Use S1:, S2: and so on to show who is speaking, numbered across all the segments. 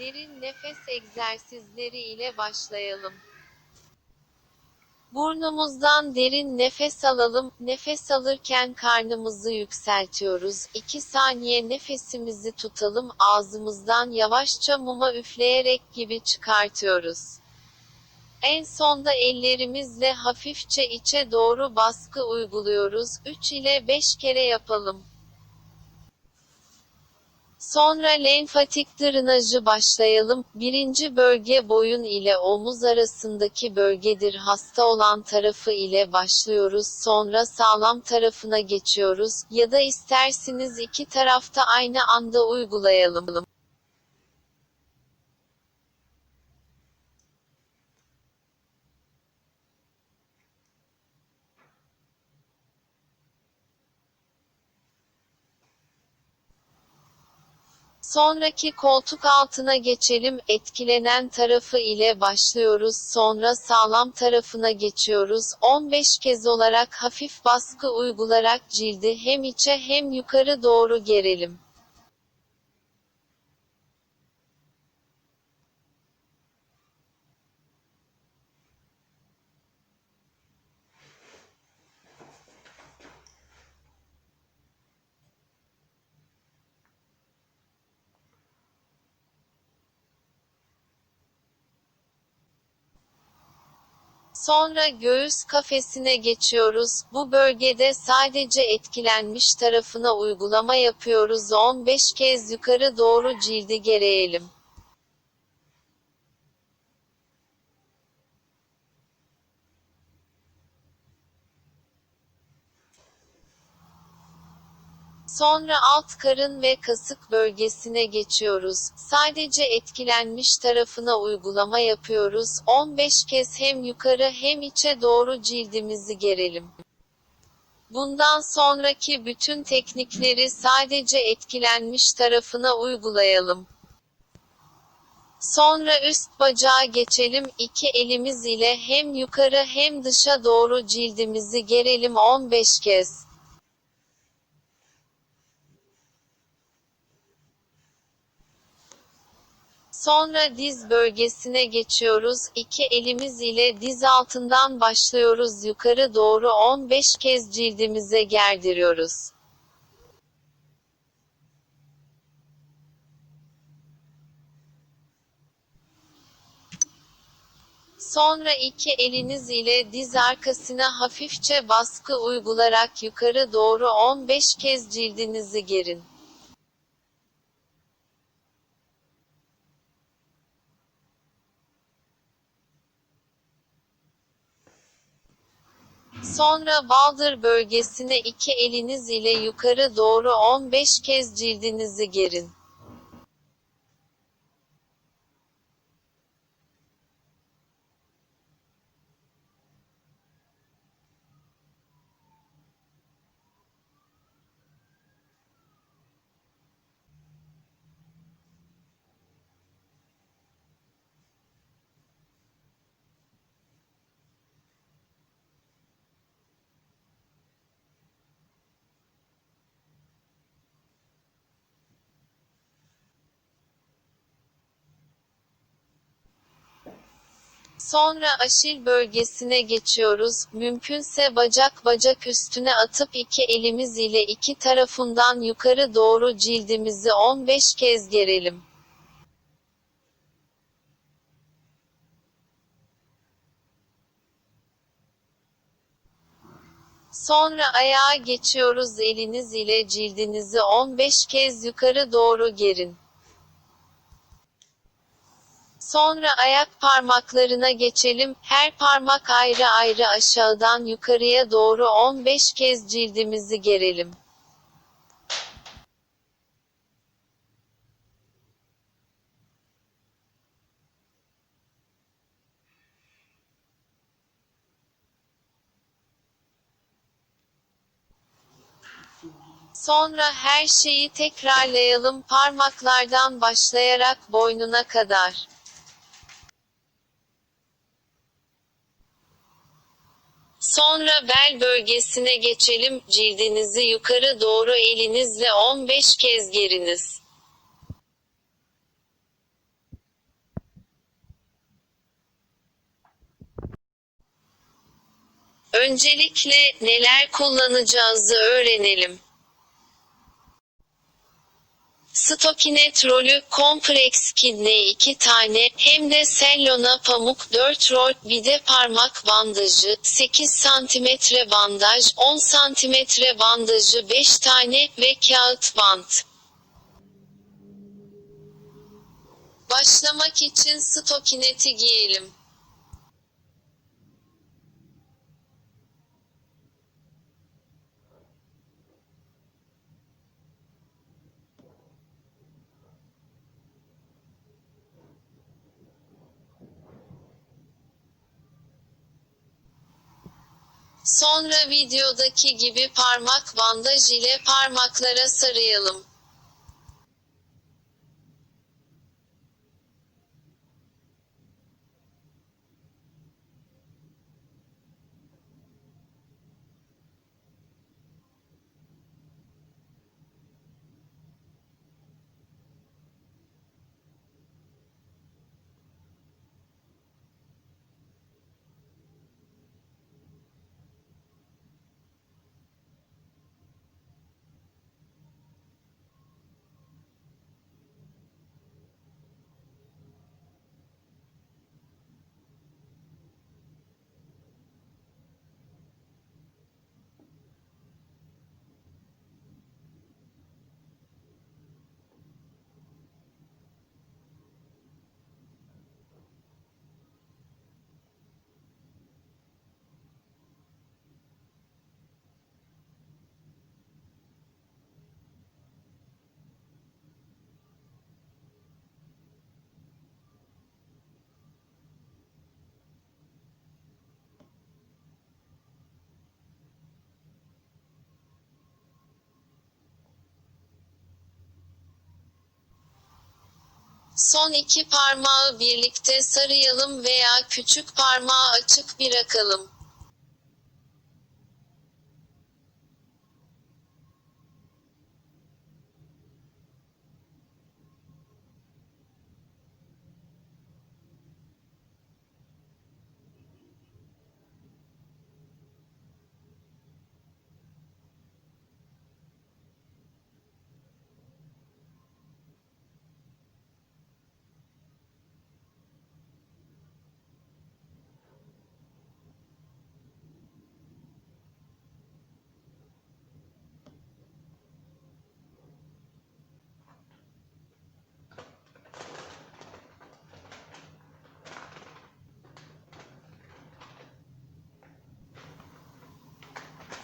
S1: Derin nefes egzersizleri ile başlayalım. Burnumuzdan derin nefes alalım. Nefes alırken karnımızı yükseltiyoruz. 2 saniye nefesimizi tutalım. Ağzımızdan yavaşça muma üfleyerek gibi çıkartıyoruz. En sonda ellerimizle hafifçe içe doğru baskı uyguluyoruz. 3 ile 5 kere yapalım. Sonra lenfatik drenajı başlayalım. Birinci bölge boyun ile omuz arasındaki bölgedir. Hasta olan tarafı ile başlıyoruz. Sonra sağlam tarafına geçiyoruz. Ya da isterseniz iki tarafta aynı anda uygulayalım. Sonraki koltuk altına geçelim. Etkilenen tarafı ile başlıyoruz. Sonra sağlam tarafına geçiyoruz. 15 kez olarak hafif baskı uygularak cildi hem içe hem yukarı doğru gerelim. Sonra göğüs kafesine geçiyoruz. Bu bölgede sadece etkilenmiş tarafına uygulama yapıyoruz. 15 kez yukarı doğru cildi gereyelim. Sonra alt karın ve kasık bölgesine geçiyoruz. Sadece etkilenmiş tarafına uygulama yapıyoruz. 15 kez hem yukarı hem içe doğru cildimizi gerelim. Bundan sonraki bütün teknikleri sadece etkilenmiş tarafına uygulayalım. Sonra üst bacağa geçelim. İki elimiz ile hem yukarı hem dışa doğru cildimizi gerelim 15 kez. Sonra diz bölgesine geçiyoruz. İki elimiz ile diz altından başlıyoruz. Yukarı doğru 15 kez cildimize gerdiriyoruz. Sonra iki eliniz ile diz arkasına hafifçe baskı uygularak yukarı doğru 15 kez cildinizi gerin. Sonra baldır bölgesine iki eliniz ile yukarı doğru 15 kez cildinizi gerin. Sonra aşil bölgesine geçiyoruz. Mümkünse bacak bacak üstüne atıp iki elimiz ile iki tarafından yukarı doğru cildimizi 15 kez gerelim. Sonra ayağa geçiyoruz eliniz ile cildinizi 15 kez yukarı doğru gerin. Sonra ayak parmaklarına geçelim. Her parmak ayrı ayrı aşağıdan yukarıya doğru 15 kez cildimizi gerelim. Sonra her şeyi tekrarlayalım parmaklardan başlayarak boynuna kadar. Sonra bel bölgesine geçelim. Cildinizi yukarı doğru elinizle 15 kez geriniz. Öncelikle neler kullanacağızı öğrenelim. Stokinet rolü kompleks kidney 2 tane, hem de sellona pamuk 4 rol, bir de parmak bandajı, 8 cm bandaj, 10 cm bandajı 5 tane ve kağıt bant. Başlamak için stokineti giyelim. Sonra videodaki gibi parmak bandaj ile parmaklara sarayalım. Son iki parmağı birlikte sarayalım veya küçük parmağı açık bırakalım.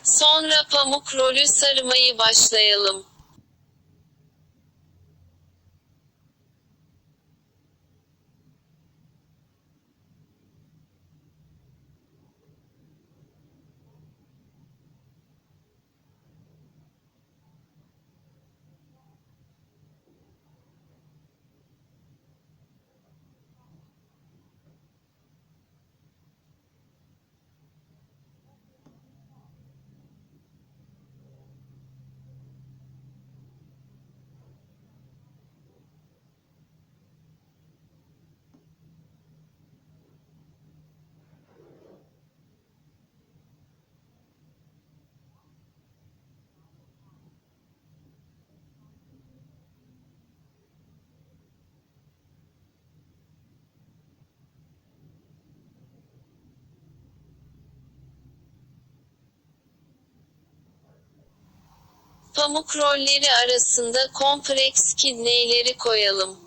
S1: Sonra pamuk rolü sarmayı başlayalım. Pamuk rolleri arasında kompleks kidneyleri koyalım.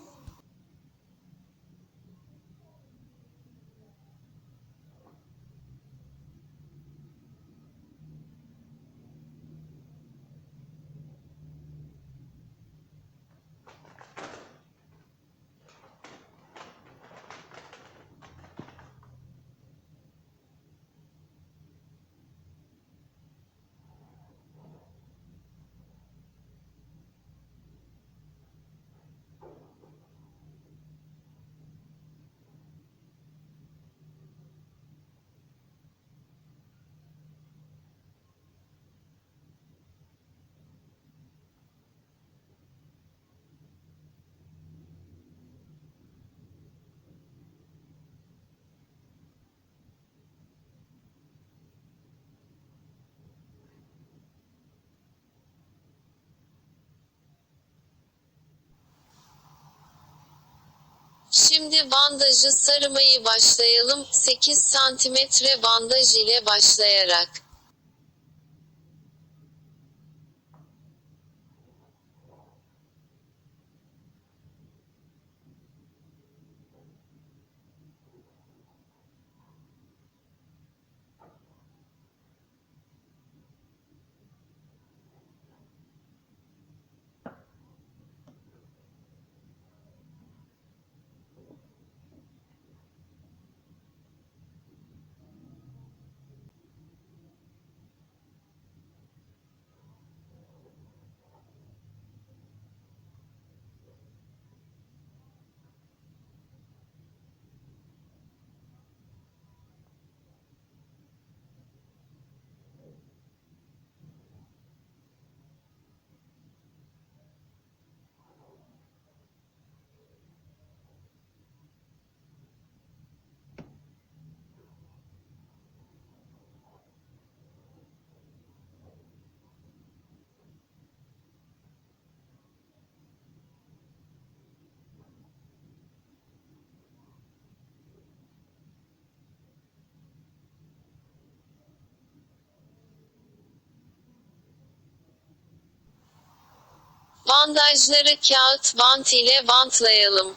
S1: Şimdi bandajı sarımayı başlayalım. 8 santimetre bandaj ile başlayarak. Bandajları kağıt bant ile bantlayalım.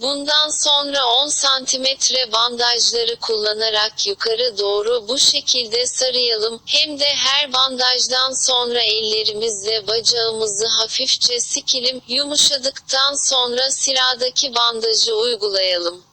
S1: Bundan sonra 10 santimetre bandajları kullanarak yukarı doğru bu şekilde sarıyalım. Hem de her bandajdan sonra ellerimizle bacağımızı hafifçe sikilim. Yumuşadıktan sonra sıradaki bandajı uygulayalım.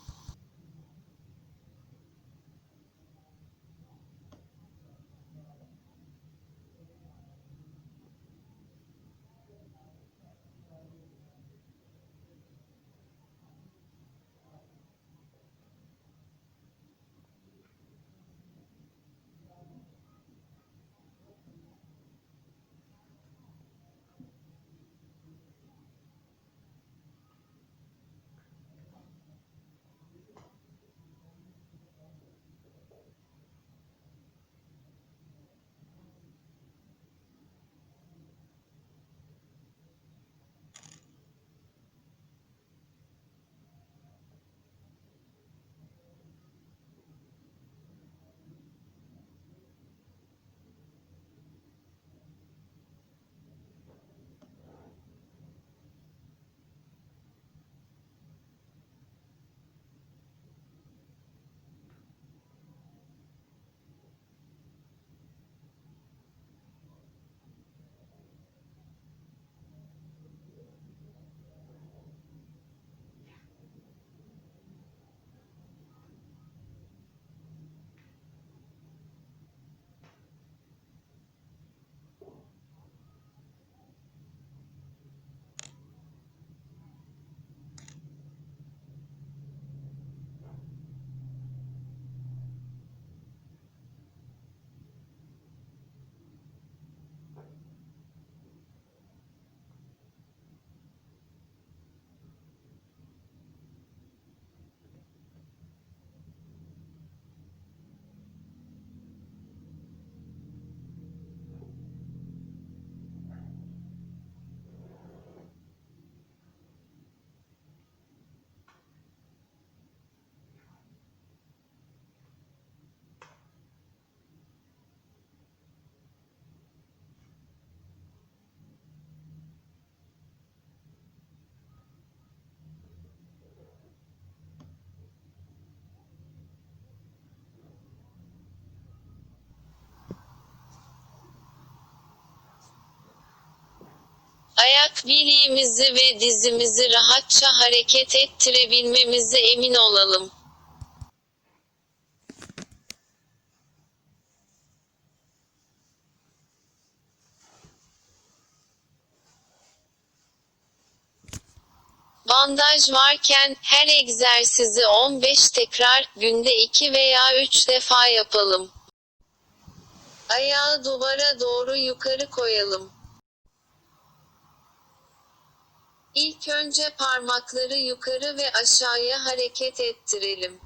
S1: Ayak bileğimizi ve dizimizi rahatça hareket ettirebilmemize emin olalım. Bandaj varken her egzersizi 15 tekrar, günde 2 veya 3 defa yapalım. Ayağı duvara doğru yukarı koyalım. İlk önce parmakları yukarı ve aşağıya hareket ettirelim.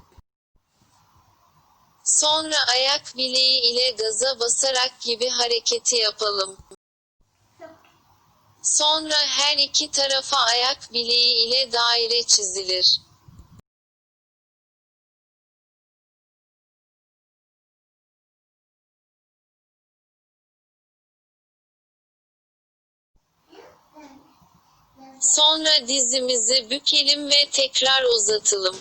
S1: Sonra ayak bileği ile gaza basarak gibi hareketi yapalım. Sonra her iki tarafa ayak bileği ile daire çizilir. Sonra dizimizi bükelim ve tekrar uzatalım.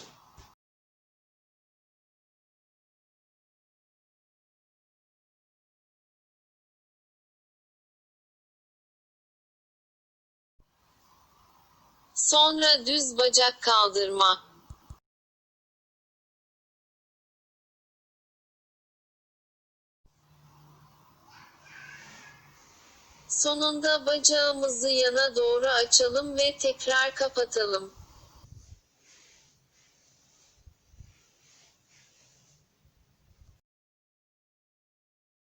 S1: Sonra düz bacak kaldırma. Sonunda bacağımızı yana doğru açalım ve tekrar kapatalım.